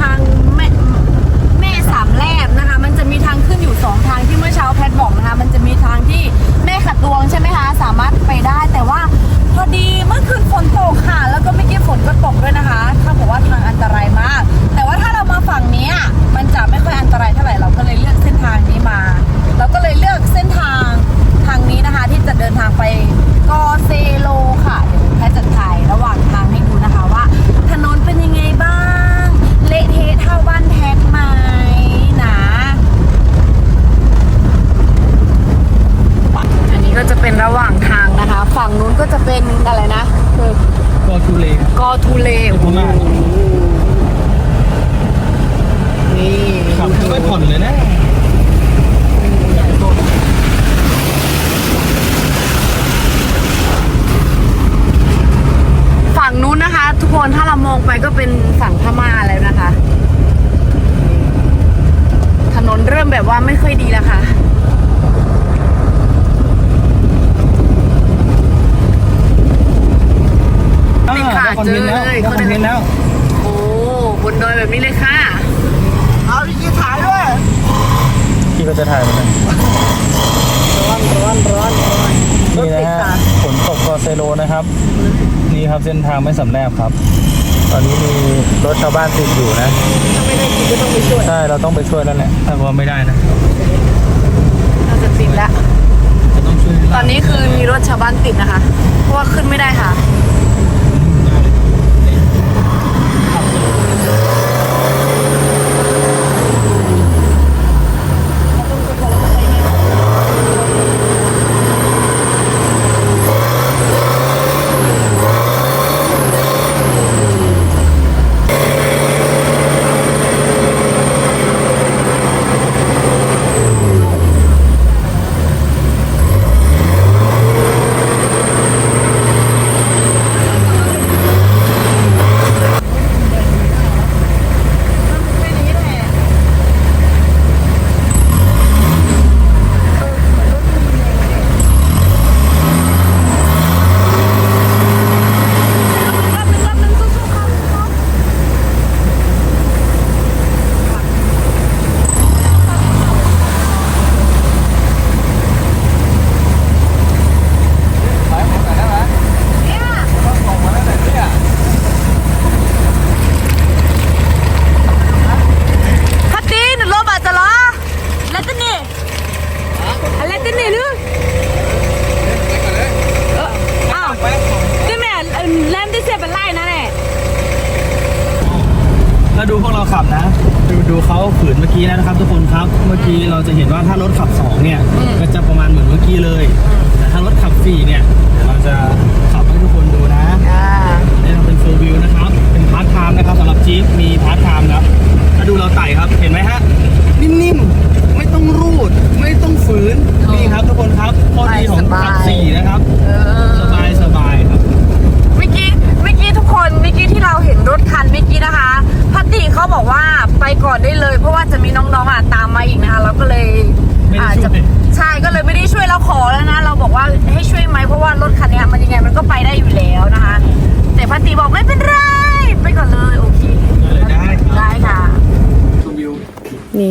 ทางแม่แม่สามแลบนะคะ มันจะมีทางขึ้นอยู่สองทางที่เมื่อเช้าแพทบอกนะคะ มันจะมีทางที่แม่ขัดดวงใช่ไหมคะ สามารถไปได้แต่ว่าพอดีเมื่อคืนฝนตกค่ะ แล้วก็เมื่อกี้ฝนก็ตกด้วยนะคะ เขาบอกว่าทางอันตรายมาก แต่ว่าถ้าเรามาฝั่งนี้ยมันจะไม่ค่อยอันตรายเท่าไหร่เราก็เลยเลือกเส้นทางนี้มา เราก็เลยเลือกเส้นทางทางนี้นะคะ ที่จะเดินทางไปกอเซโลค่ะเดี๋ยวแพทย์จะถ่ายระหว่างทางให้ดูนะคะว่า ถนนเป็นยังไงบ้าง เละเทะเท่าบ้านแท็กไหมนะ อันนี้ก็จะเป็นระหว่างทางนะคะ ฝั่งนู้นก็จะเป็นอะไรนะคือ ก็ทุเลครับ กอทูเล เป็นพม่า นี่ ขับไม่ผ่อนเลยนะ ฝั่งนู้นนะคะ ทุกคนถ้าเรามองไปก็เป็นฝั่งพม่าแล้วนะคะ ถนนเริ่มแบบว่าไม่ค่อยดีแล้วค่ะ อ่า ติดขา ได้คอนเทนต์แล้ว เจอเลย ได้คอนเทนต์แล้ว โอ้บนดอยแบบนี้เลยค่ะ เอาอีกถ่ายด้วย พี่ก็จะถ่ายเหมือนกัน ร้อนร้อนร้อนร้อน นี่นะฮะฝนตกกอเซโลนะครับ นี่ครับเส้นทางไม่สำแนบครับ ตอนนี้มีรถชาวบ้านติดอยู่นะ ถ้าไม่ได้กินก็ต้องไปช่วยใช่ เราต้องไปช่วยแล้วแหละถ้าว่าไม่ได้นะเราจะติดแล้วจะต้องช่วยตอนนี้คือมีรถชาวบ้านติดนะคะ เพราะว่าขึ้นไม่ได้ค่ะ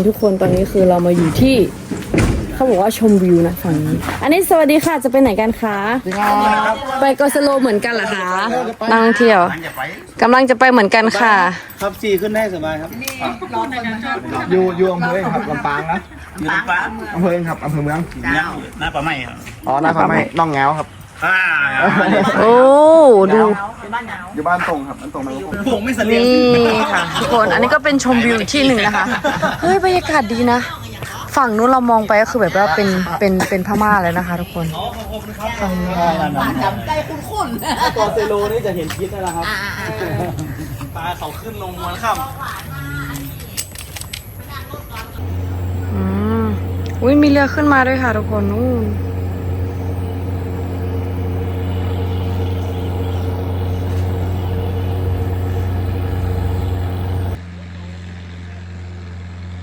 ทุกคนตอนนี้คือเรามาอยู่ที่เขาบอกว่าชมวิวนะฝั่งนี้อันนี้สวัสดีค่ะจะไปไหนกันคะไปกอสโลเหมือนกันเหรอคะนักท่องเที่ยวกำลังจะไปเหมือนกันค่ะ ครับสี่ขึ้นได้สบายครับอยู่อยู่อำเภอเองครับลำปางนะอยู่ลำปางอำเภอเองครับอำเภอเมืองหน้าป่าไม้ครับอ๋อหน้าฟ้าไม่น้องแงวครับ อ่าโอ้ดูอยู่บ้านตรงครับบ้านตรงมาผมไม่เสลียงนี่ค่ะทุกคนอันนี้ก็เป็นชมวิวอีกที่หนึ่งนะคะเฮ้ยบรรยากาศดีนะ ฝั่งนู้นเรามองไปก็คือแบบว่าเป็นเป็นเป็นพม่าแล้วนะคะ ทุกคนฝั่งนู้นจำใจคุ้นกอเซโลนี่จะเห็นคิดได้แล้วครับปลาเขาขึ้นลงมันค่อืมอุ้ยมีเรือขึ้นมาด้วยค่ะทุกคนนู่น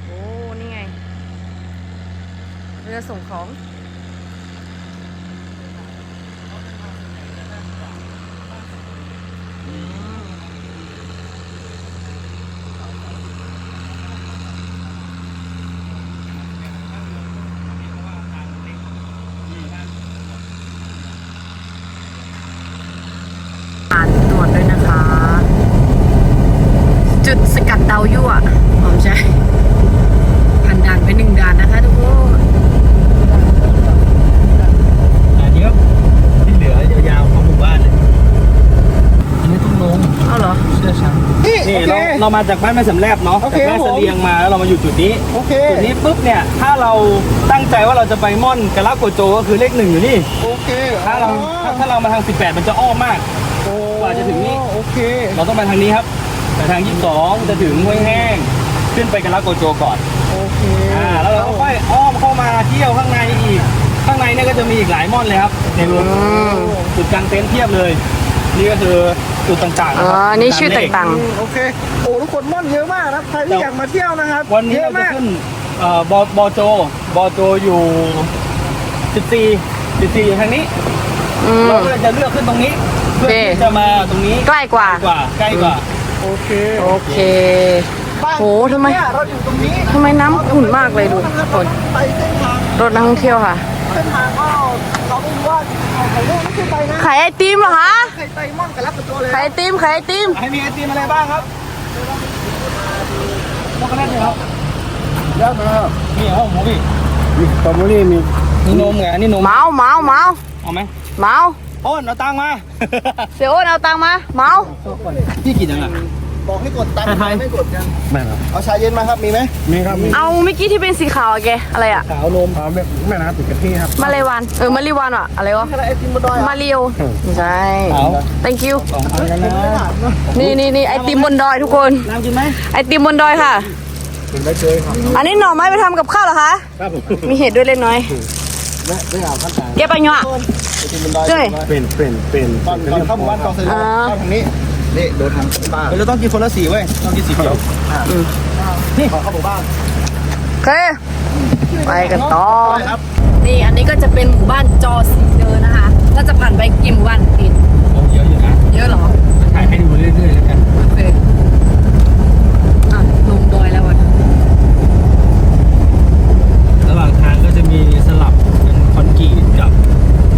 โอ้นี่ไง เร ส่งของ ผ่านตรวจด้วยนะคะ จุดสกัดเตายั่วอ๋อไม่ใช่ผ่านด่านไปหนึ่งด่านนะคะทุกคน อันนี้ก็ที่เหลือยาวๆของหมู่บ้านเลยอันนี้ต้องลง เอาเหรอ เชื่อฉัน นี่นี่โอเคเราเรามาจากบ้านแม่สำแลบเนาะโอจากเคแม่ครับผมเสลียงมาแล้วเรามาอยู่จุดนี้โอเคจุดนี้ปุ๊บเนี่ยถ้าเราตั้งใจว่าเราจะไปม่อนกะลาโกโจก็คือเลขหนึ่งอยู่นี่โอเคถ้าเราถ้าถ้าเรามาทาง 18 มันจะอ้อมมากโอ้กว่าจะถึงนี่โอเค เราต้องไปทางนี้ครับไปทาง 22 จะถึงห้วยแห้งขึ้นไปกะลาโกโจก่อนโอเคอ่าแล้วเราก็ค่อยอ้อมเข้ามาเที่ยวข้างในอีกข้างในเนี่ยก็จะมีอีกหลายม่อนเลยครับในรวมจุดกลางเต็นท์เทียบเลย นี่ก็คือจุดต่างๆอ๋นะอครับนี่ชื่อตมเลขต่าง อืมโอเค โอ้ทุกคนม่อนเยอะมากนะใครที่อยากมาเที่ยวนะครับวันนี้เยเราอะจะมาก ขึ้นเอ่อบอบอโจบอโจอยู่ 14 14อยู่ทางนี้ ๆ อืม เราก็เลยจะเลือกขึ้นตรงนี้ เพื่อโอเค ที่จะมาตรงนี้ใกล้กว่า กว่าใกล้กว่า โอเคโอเค บ้านโหทำไม เนี่ยเราอยู่ตรงนี้ทำไมน้ำขุ่นมากเลยดูทุกคน ไปเส้นทางรถนักท่องเที่ยวค่ะ เส้นทางก็เราไม่รู้ว่าเอาไข่ลูกไม่ขึ้นไปนะขายไอติมเหรอคะไข่ไตม่อนกับรับกับตัวเลยขายไอติมขายไอติมให้มีไอติมอะไรบ้างครับช็อกโกแลตเลยครับเยอะมากมีห้องหมูพี่มีสตรอเบอรี่มีนี่นมไงอันนี้นมเมาเมาเมาเอาไหมเมาโอ้นเอาตังค์มา เสียโอ้นเอาตังค์มาเมาพี่กินยังไง บอกให้กดตังค์ไทยๆไม่กดยังไม่ครับเอาชาเย็นมาครับมีไหมมีครับมีเอาเมื่อกี้ที่เป็นสีขาวอะแกอะไรอะขาวนมเอาแม่แม่น้ำติดกะทิครับมาเลวันเออมาลีวันอะอะไรวะอะไรไอติมบนดอยมาเรียวไม่ใช่ขาว thank you สองอันกันนะนี่นี่นี่ไอติมบนดอยทุกคนน้ำกินไหมไอติมบนดอยค่ะเป็นใบเตยครับอันนี้หน่อไม้ไปทำกับข้าวเหรอคะครับผมมีเห็ดด้วยเล็กน้อยไม่ไม่เอาขั้นตอนเก็บไปเนาะไอติมบนดอยเจ้ยเป็นเป็นเป็นตอนตอนเข้าหมู่บ้านกองเซโลอ่าเข้าทางนี้ นี่โดนทางบ้านเราต้องกินคนละสีเว้ยต้องกินสีเขียวนี่ขอเข้าหมู่บ้านโอเค ไปกันต่อ ครับนี่อันนี้ก็จะเป็นหมู่บ้านจอสีเดอนะคะก็จะผ่านไปกี่หมู่บ้านติดโอ้เยอะอยู่นะเยอะเหรอถ่ายให้ดูเรื่อยๆแล้วกันโอเคอะลงดอยแล้ววันระหว่างทางก็จะมีสลับเป็นคอนกรีตกับ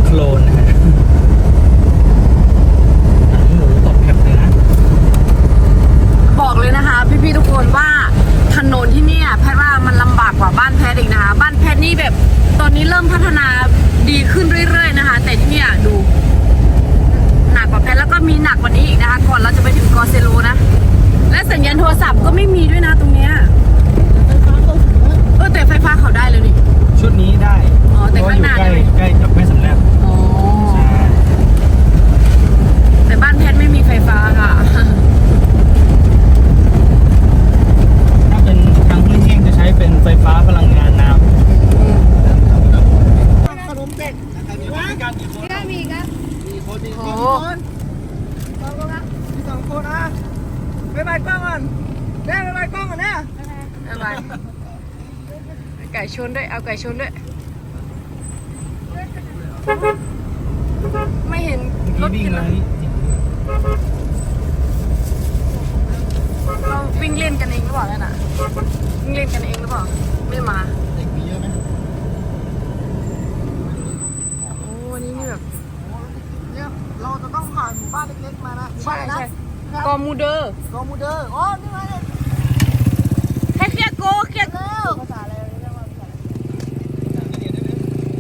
โคลนนะฮะอะหนูตบแคปเลยนะ บอกเลยนะคะ พี่ๆทุกคนว่าถนนที่เนี่ยแพทย์ว่ามันลำบากกว่าบ้านแพทย์อีกนะคะ บ้านแพทย์นี่แบบตอนนี้เริ่มพัฒนาดีขึ้นเรื่อยๆนะคะ แต่ที่เนี่ยดู หนักกว่าแพทย์แล้วก็มีหนักกว่านี้อีกนะคะ ก่อนเราจะไปถึงกอเซโลนะ และสัญญาณโทรศัพท์ก็ไม่มีด้วยนะตรงเนี้ยเออแต่ไฟฟ้าเขาได้เลยนี่ ชุดนี้ได้ อ๋อแต่ เพระว่ ข้างหน้า อยู่ใกล้ ได้ไหม ใกล้กับแม่สำแลบ อ๋อ ใช่ แต่บ้านแพทย์ไม่มีไฟฟ้าค่ะ ถ้าเป็นทางพื้นที่จะใช้เป็นไฟฟ้าพลังงานน้ำ ขนมเด็กมีไหม การกี่คน ก็มีกัน มีคนมี โอ้ คนสองคนนะมีสองคนอะไปไปกล้องก่อนแน่ไปไปกล้องก่อนเนี่ย อะไรไก่ชนด้วย เอาไก่ชนด้วย ไม่เห็นรถ วิ่ง กิน เล เลย ย เราวิ่งเล่นกันเองหรือเปล่าเนี่ยน่ะวิ่งเล่นกันเองหรือเปล่า ไม่มา เด็กมีเยอะไหม โอ้วันนี้นี่แบบ เนี่ยเราจะต้องผ่านหมู่บ้านเล็กๆมานะหมู่บ้านอะไรนะกอมูเดอร์กอมูเดอร์อ๋อนี่ไงเนี่ยให้เคลียร์โกเคลียร์แล้ว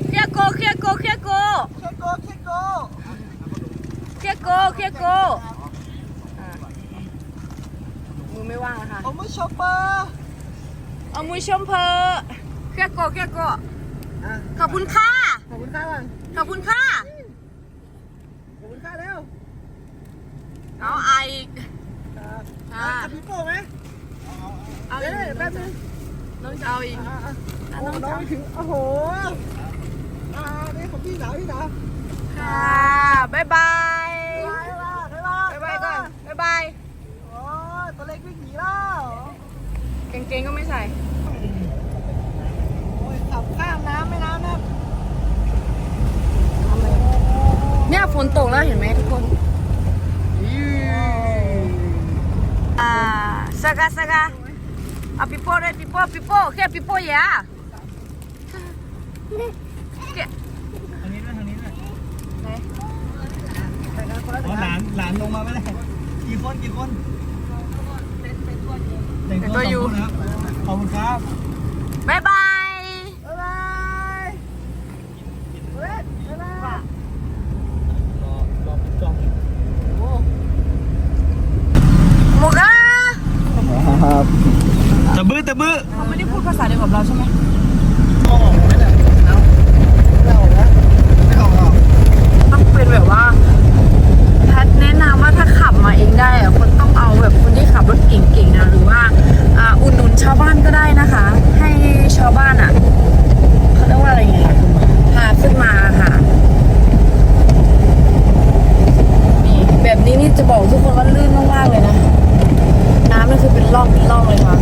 เคลียร์โกเคลียร์โกเคลียร์โกเคโกเคโกเคลียร์โกเคลียร์โกอะมือไม่ว่างนะคะผมไม่ชอปเปอร์เอามือชมเพอเคลียร์โกเคลียร์โกอะขอบคุณค่ะขอบคุณค่าก่อนขอบคุณค่ะ เอาไอค่ะกับพี่โป้ไหมเอาเดี๋ยวแป๊บนน้องจะเอาอีกน้องน้องถึงโอ้โหอ่านี่ของพี่สาวพี่สาวค่ะบายบายบ๊ายบายบ๊าก่อนบายบายโอ้ตัวเล็กวิ่งหนีแล้วเก่งๆก็ไม่ใส่ขับข้ามน้ำไม่น้ำนะนี่ฝนตกแล้วเห็นไหมทุกคน อ่าสกาสกาเอาปิโป้ด้วยปิโป้ปิโป้แค่ปิโป้ยาแกทางนี้ด้วยทางนี้ด้วยอ๋อหลานหลานลงมาไม่ได้กี่คนกี่คนแต่งตัวอยู่นะครับขอบคุณครับบายบาย บ๊ายบายเว้ยบ๊ายบาย รอรอจอง โมกา ครับ ตะบื้อตะบื้อ เขาไม่ได้พูดภาษาเดียวกับเราใช่ไหม มองออกไหมเนี่ยเอา ไม่ออกนะไม่ออกหรอก ต้องเป็นแบบว่าแพทแนะนำว่าถ้าขับมาเองได้อะคนต้องเอาแบบคนที่ขับรถเก่งๆนะหรือว่าอ่าอุดหนุนชาวบ้านก็ได้นะคะ ให้ชาวบ้านอะเขาเรียกว่าอะไรไงพาขึ้นมาค่ะนี่แบบนี้นี่จะบอกทุกคนว่าลื่นมากๆเลยนะ น้ำนี่คือเป็นร่องเป็นร่องเลยค่ะ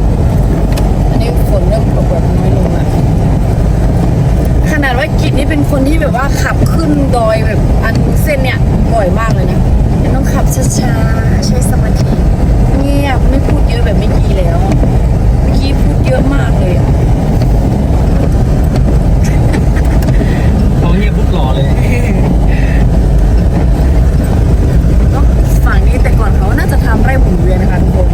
อันนี้ฝนเริ่มตกแบบน้อยลงแล้ว ขนาดว่ากิจนี่เป็นคนที่แบบว่าขับขึ้นดอยแบบอันเส้นเนี่ยบ่ อยมากเลยนะยังต้องขับช้าๆใช้สมาธิเงียบไม่พูดเยอะแบบเมื่อกี้แล้วเมื่อกี้พูดเยอะมากเลยอะ เขาเฮียปุ๊บหล่อเลย เนอะฝั่งนี้แต่ก่อนเขาน่าจะทำไร่หมุนเวียนนะคะทุกคน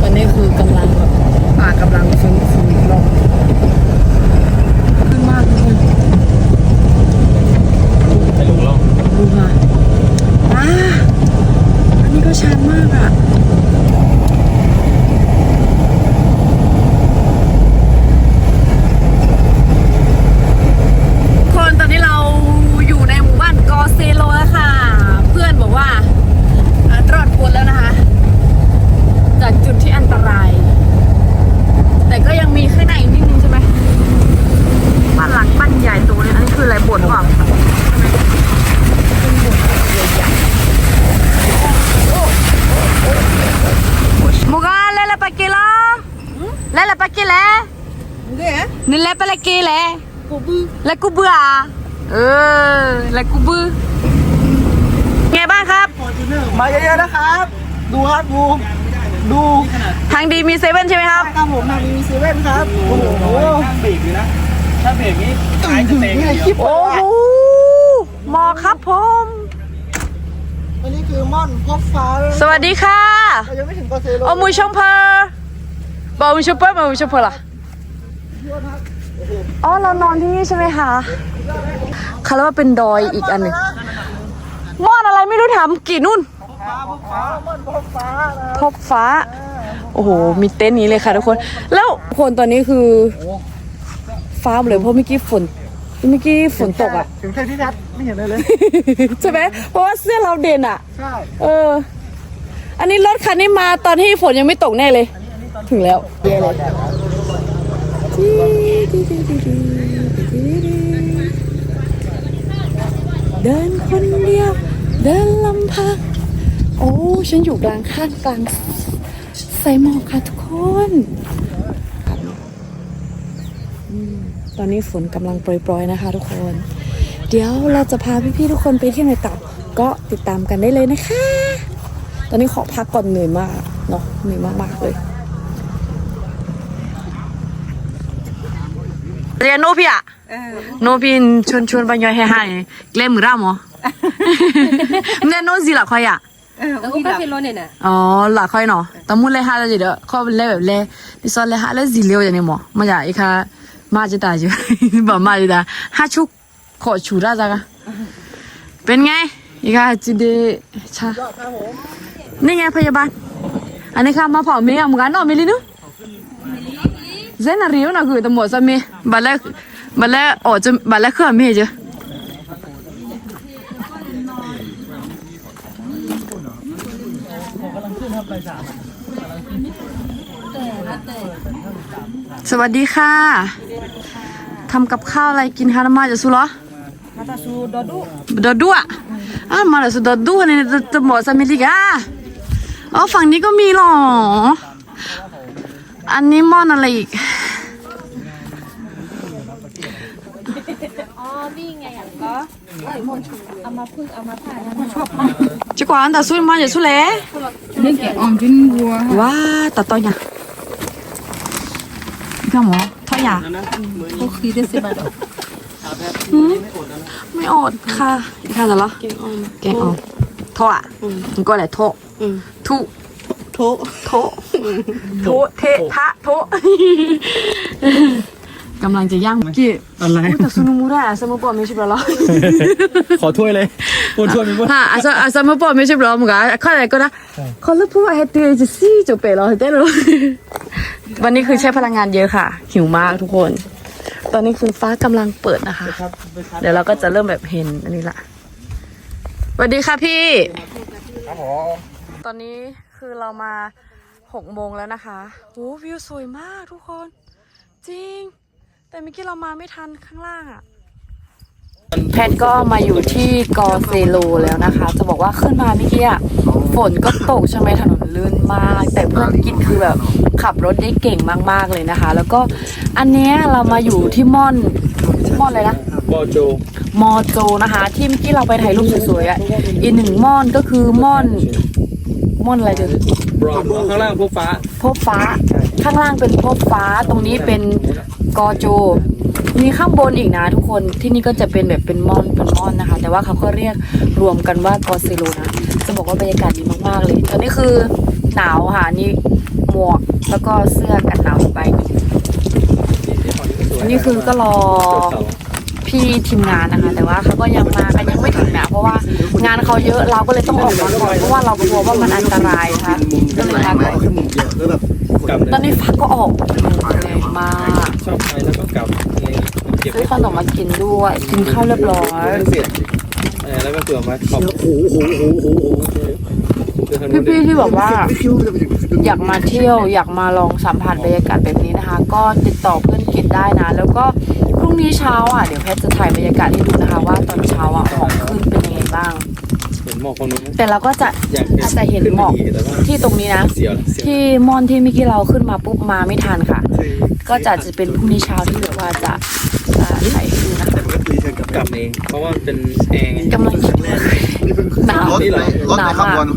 ตอนนี้คือกำลังแบบป่ากำลังฟื้นฟูอีกรอบขึ้นมากทุกคน ไปลงแล้ว ดูค่ะอ่าอันนี้ก็ชันมากอะ คนตอนนี้เราอยู่ในหมู่บ้านกอเซโลแล้วค่ะ เพื่อนบอกว่าอะรอดพ้นแล้วนะคะ จากจุดที่อันตราย แต่ก็ยังมีข้างในอีกนิดนึงใช่ไหมบ้านหลังบ้านใหญ่โตเนี่ยอันนี้คืออะไรโบสถ์หรือเปล่า Moga, lele pa kila. Lele pa kila. เนี่ย Ni le pa la kila. กูบื้อ La kubu ah. เออ la kubu ไงบ้างครับ มาเยอะๆนะครับ ดูครับดูดูทางดีมีเซเว่นใช่ไหมครับครับผมทางมีเซเว่นครับโอ้โหถ้าเบรกอยู่นะถ้าเบรกนี่ตายจะเตะนี่อย่างไงเดียวคลิปโอ้โหหมอครับผมอันนี้คือม่อนพบฟ้าแล้วสวัสดีค่ะเรายังไม่ถึงกอเซโลโอ้มูชมเพอร์บอกมูชมเพอร์มามูชมเพอร์ล่ะ อ๋อเรานอนที่นี่ใช่ไหมคะเขาเรียกว่าเป็นดอยอีกอันหนึ่งม่อนอะไรไม่รู้ถามกี่นู่นฟ้าพบฟ้าม่อนพบฟ้านะพบฟ้า โอ้โห มีเต็นท์นี้เลยค่ะทุกคน แล้วคนตอนนี้คือ ฟ้าหมดเลยเพราะเมื่อกี้ฝนเมื่อกี้ฝนตกอะ ถึงแค่ที่นัดไม่เห็นเลยเลย ใช่ไหมเพราะว่าเสื้อเราเด่นอะ ใช่ เออ อันนี้รถคันนี้มาตอนที่ฝนยังไม่ตกแน่เลย ถึงแล้ว เดินคนเดียว เดินลำพังโอ้ ฉันอยู่กลางข้างกลางใส่หมอกค่ะทุกคนตอนนี้ฝนกำลังโปรยๆนะคะทุกคน เดี๋ยวเราจะพาพี่ๆทุกคนไปเที่ยวไหนต่อก็ติดตามกันได้เลยนะคะ ตอนนี้ขอพักก่อนเหนื่อยมากเนาะเหนื่อยมากๆเลย รียนโนพี่อะโนพี่ชวนชวนไปย่อยให้ให้เกลมือร่ามอเรียนโนสิล่ะค่อยอะ Aku kasi lo ni na. อ๋อหล่ะค่อยเนาะตะมุเลยฮะแล้วเดี๋ยวเขาเล่แบบเล่ดิซอนเลยฮะแล้วสิเลียวอย่างนี้หมอมาจากอีกค่ะมาจะตายอยู่บอกมาจะตายฮาชุกขอชูได้จ้ะกะเป็นไงอีกค่ะจิเดชานี่ไงพยาบาลอันนี้ค่ะมาเผาเมียมึงกันเนาะมิลินุเซนอาริโอนะคือตำรวจซะเมียบัดแล้ว บัดแล้วอ๋อจะบัดแล้วคือเมียจ้ะสวัสดีค่ะทำกับข้าวอะไรกินคะมาจะสู้เหรอ Mata su dodu. ดอดัวอะมาเลยสุดดอดัวเนี่ยจะจะบอกสมิลิกาอ๋อฝั่งนี้ก็มีหรอ อันนี้มอนอะไรอีก Oh, bi nga yan ko. chỉ quả anh ta xui mà giờ xui lé nước kẹo ong chín vua wow ta to nhỉ không hả thôi nhỉ พวกคือได้สิบบาท ไม่อดค่ะอีกค่ะแต่ละแกงอ่อมแกงอ่อมโทอะมันก็อะไรโททุโทโทโทเททะโทกำลังจะย่างกี่อะไรแต่ซุนุมูระสมปอไม่ใช่เปล่าขอถ้วยเลยปวดถ้วยมีปวดถ้าอาซาอาซามปอไม่ใช่เปล่ามึงก็ข้ออะไรก็นะเขาเลือกพูดว่าเฮตีจะซี่จบไปแล้วเต้นเลยวันนี้คือใช้พลังงานเยอะค่ะ หิวมากทุกคน ตอนนี้คือฟ้ากำลังเปิดนะคะ เดี๋ยวเราก็จะเริ่มแบบเห็นอันนี้ละสวัสดีค่ะพี่ตอนนี้ คือเรามาหกโมงแล้วนะคะโหวิวสวยมากทุกคน จริง แต่เมื่อกี้เรามาไม่ทันข้างล่างอะ่ะแพทก็มาอยู่ที่กอเซโลแล้วนะคะ จะบอกว่าขึ้นมาเมื่อกี้อะฝนก็ตกใช่ไหมถนนลื่นมาก แต่เพื่อนกินคือแบบขับรถได้เก่งมากๆเลยนะคะ แล้วก็อันเนี้ยเรามาอยู่ที่ม่อนม่อนเลยนะบอโจมอโจนะคะ ที่เมื่อกี้เราไปถ่ายรูปสวยๆอะอีกหนึ่งม่อนก็คือม่อน ม่อนอะไรเดี๋ยวบรอนข้างล่างพวกฟ้าพบฟ้า ข้างล่างเป็นพบฟ้า ตรงนี้เป็นกอโจ มีข้างบนอีกนะทุกคน ที่นี่ก็จะเป็นแบบเป็นม่อนเป็นม่อนนะคะ แต่ว่าเขาก็เรียกรวมกันว่ากอซิโลนะ จะบอกว่าบรรยากาศดีมากๆเลย ตอนนี้คือหนาวค่ะ นี่หมวกแล้วก็เสื้อกันหนาวอีกใบหนึ่งอันนี้คือก็รอ พี่ทีมงานนะคะ แต่ว่าเขาก็ยังมากันยังไม่ถึงนะเพราะว่างานเขาเยอะเราก็เลยต้องออกมาก่อนเพราะว่าเรากลัวว่ามันอันตรายนะคะก็เลยมาก่อนกลับตอนนี้ฟ้าก็ออกแรงมากชอบไปแล้วก็กลับเก็บซื้อขนมมากินด้วยกินข้าวเรียบร้อยเสร็จแล้วก็เผื่อมาขอบพี่ๆที่บอกว่า อยากมาเที่ยวอยากมาลองสัมผัสบรรยากาศแบบนี้นะคะ ก็ติดต่อเพื่อนกินได้นะ แล้วก็พรุ่ง นี้เช้าอะเดี๋ยวแพทย์จะถ่ายบรรยากาศให้ดูนะคะ ว่าตอนเช้าอะของขึ้นเป็นยังไงบ้าง เห็นหมอกคนนู้นแต่เราก็จะอาจจะเห็นหมอกที่ตรงนี้นะ เสียวเสียวที่ม่อนที่เมื่อกี้เราขึ้นมาปุ๊บมาไม่ทันค่ะก็จะจะเป็นพรุ่งนี้เช้าที่แบบว่าจะจะถ่ายให้ดูนะคะกลับเองเพราะว่ามันเป็นแอร์ไงกำลังหนาว รถนี่เหรอ รถในขบวน